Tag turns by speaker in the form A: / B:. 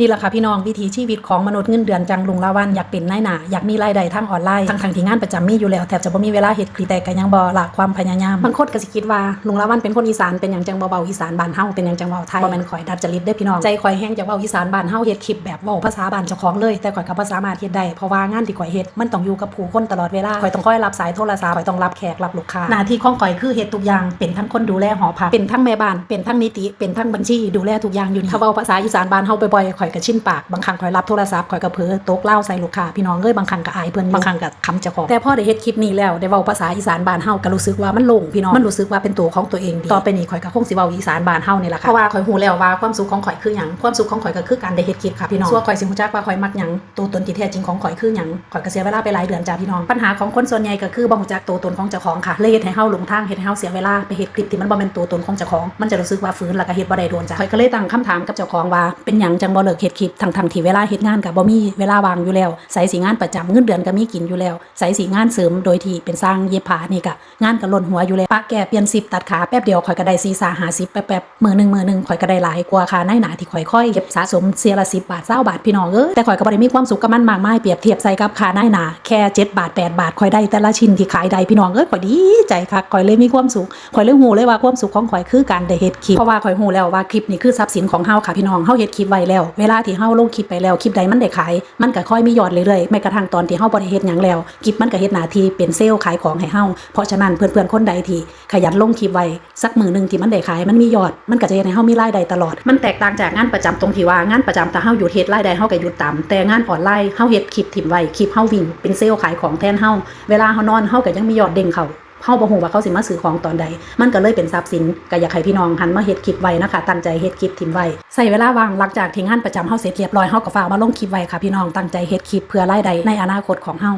A: นี่แหละค่ะพี่น้องวิถีชีวิตของมนุษย์เงินเดือนจังลุงละวันอยากเป็นนายหนาอยากมีรายได้ทางออนไลน์ทั้งทางที่งานประจำมีอยู่แล้วแทบจะบ่มีเวลาเฮ็ดคลิปแต่ก็ยังบ่ละความพยายามบางคนก็สิคิดว่าลุงละวันเป็นคนอีสานเป็นหยังจังบ่เบาอีสานบ้านเฮาเป็นหยังจังเว้าไทยบ่แม่นข่อยดัดจริตเด้พี่น้องใจข่อยแห้งจากเว้าอีสานบ้านเฮาเฮ็ดคลิปแบบเว้าภาษาบ้านเจ้าของเลยแต่ข่อยก็บ่สามารถเฮ็ดได้เพราะว่างานที่ข่อยเฮ็ดมันต้องอยู่กับผู้คนตลอดเวลาข่อยต้องคอยรับสายโทรศัพท์ข่อยต้องรับแขกรับลูกค้าหน้าที่ของข่อยคือเฮ็ดทุกอย่างเป็นทั้งคนดูแลหอพักเป็นทั้งแม่บ้านเป็นทั้งนิติเป็นทั้งบัญชีดูแลทุกอย่างอยู่นี่ถ้าเว้าภาษาอีสานบ้านเฮาบ่อยๆข่อยก็ชินปากบางครั้งข่อยรับโทรศัพท์ข่อยก็เผลอตกเล่าใส่ลูกค้าพี่น้องเอ้ยบางครั้งก็อายเพิ่นบางครั้งก็คำเจ้าของแต่พอได้เฮ็ดคลิปนี้แล้วได้เว้าภาษาอีสานบ้านเฮาก็รู้สึกว่ามันโล่งพี่น้องมันรู้สึกว่าเป็นตัวของตัวเองดีต่อไปนี้ข่อยก็คงสิเว้าอีสานบ้านเฮานี่แหละค่ะเพราะว่าข่อยฮู้แล้วว่าความสุขของข่อยคือหยังความสุขของข่อยก็คือการได้เฮ็ดคลิปค่ะพี่น้องส่วนข่อยสิฮู้จักว่าข่อยมักหยังตัวตนที่แท้จริงของข่อยคือหยังข่อยก็เสียเวลาไปหลายเดือนจ้าพี่น้องปัญหาของคนส่วนใหญ่ก็คือบ่ฮู้จักตัวตนของเจ้าของค่ะเลยเฮ็ดให้เฮาหลงทางเฮ็ดให้เฮาเสียเวลาไปเฮ็ดคลิปที่มันบ่แม่นตัวตนของเจ้าของมันจะรู้สึกว่าฝืนแล้วก็เฮ็ดบ่ได้โดนจ้ะข่อยก็เลยตั้งคำถามกับเจ้าของว่าเป็นหยังจังบ่เลิกเฮ็ดคลิปทั้งๆที่เวลาเฮ็ดงานก็บ่มีเวลาว่างอยู่แล้วใส่สิงานประจำเงินเดือนก็มีกินอยู่แล้วใส่สิงานเสริมโดยที่เป็นสร้างเย็บผ้านี่ก็งานก็ล้นหัวอยู่แล้วปะแก่เปลี่ยนสิบตัดขาแป๊บเดียวข่อยก็ได้4 5 50แป๊บๆมื้อหนึงมื้อหนึงข่อยก็ได้หลายกว่าค่าในหนาที่ข่อยค่อยเก็บสะสมเสียละ10บาท20บาทพี่น้องเอ้แต่ข่อยก็บ่ได้มีความสุขกับมันมากมายเปรียบเทียบใส่กับค่าในหนาแค่7บาท8บาทข่อยได้แต่ละชิ้นที่ขายได้พี่น้องเอ้ข่อยดีใจคักข่อยเลยมีความสุขข่อยเลยฮู้เลยว่าความสุขของข่อยคือการได้เฮ็ดคลิปเพราะว่าข่อยฮู้แล้วว่าคลิปนี้คือทรัพย์สินของเฮาค่ะพี่น้องเฮาเฮ็ดคลิปไว้แล้วเวลาที่เฮาลงคลิปไปแล้วคลิปใดมันได้ขาย มันก็ค่อยมียอดเรื่อยๆแม้กระทั่งตอนที่เฮาบ่ได้เฮ็ดหยังแล้วคลิปมันก็เฮ็ดหน้าที่เป็นเซลล์ขายของให้เฮาเพราะฉะนั้นเพื่อนๆคนใดที่ขยันลงคลิปไว้สักมือหนึงที่มันได้ขายมันมียอด มันก็จะเฮ็ดให้เฮามีรายได้ตลอด มันแตกต่างจากงานประจำตรงที่ว่างานประจำถ้าเฮาหยุดเฮ็ดรายได้เฮาก็หยุดต่ำแต่งานออนไลน์เฮาเฮ็ดคลิปถิ่มไว้คลิปเฮาวิ่งเป็นเซลล์ขายของแทนเฮาเวลาเฮานอนเฮาก็ยังมียอดเด้งเข้า เข้าบ่ฮู้ว่าเขาสิมาซื้อของตอนใด มันก็เลยเป็นทรัพย์สินก็อยากให้พี่น้องหันมาเฮ็ดคลิปไว้นะคะตั้งใจเฮ็ดคลิปทิมไว้ใส่เวลาว่างหลังจากที่งานประจำเฮาเสร็จเรียบร้อยเฮาก็ฝากมาลงคลิปไว้ค่ะพี่น้องตั้งใจเฮ็ดคลิปเพื่อรายได้ในอนาคตของเฮา